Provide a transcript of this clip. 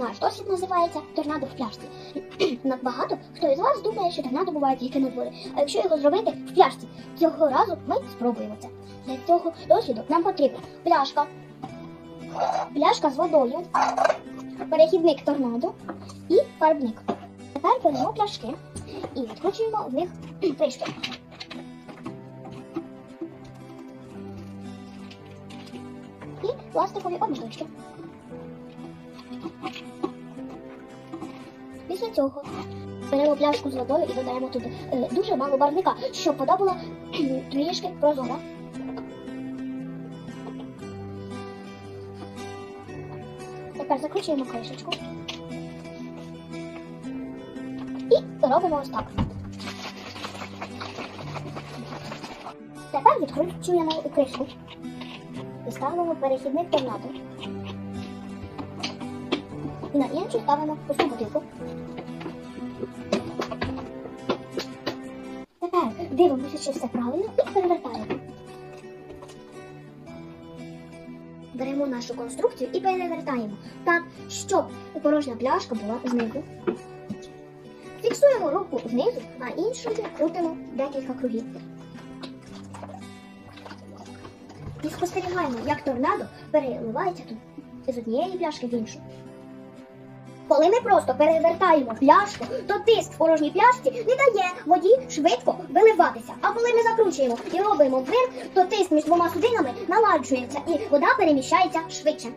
Наш досвід називається торнадо в пляшці. Багато хто із вас думає, що торнадо буває тільки на дворі. А якщо його зробити в пляшці, цього разу ми спробуємо це. Для цього досвіду нам потрібна пляшка, пляшка з водою, перехідник торнадо і фарбник. Тепер беремо пляшки і відкручуємо в них кришки. І пластикові обмежки. Після цього беремо пляшку з водою і додаємо туди е, дуже мало барвника, щоб вода була трішки прозора. Тепер закручуємо кришечку. І робимо ось так. Тепер відкручуємо кришку і ставимо перехідник торнадо. І на іншу ставимо пусту бутилку. Тепер дивимося, чи все правильно і перевертаємо. Беремо нашу конструкцію і перевертаємо так, щоб порожня пляшка була знизу. Фіксуємо руку знизу, а іншою крутимо декілька кругів. І спостерігаємо, як торнадо переливається тут з однієї пляшки в іншу. Коли ми просто перевертаємо пляшку, то тиск в порожній пляшці не дає воді швидко виливатися. А коли ми закручуємо і робимо двин, то тиск між двома судинами наладжується і вода переміщається швидше.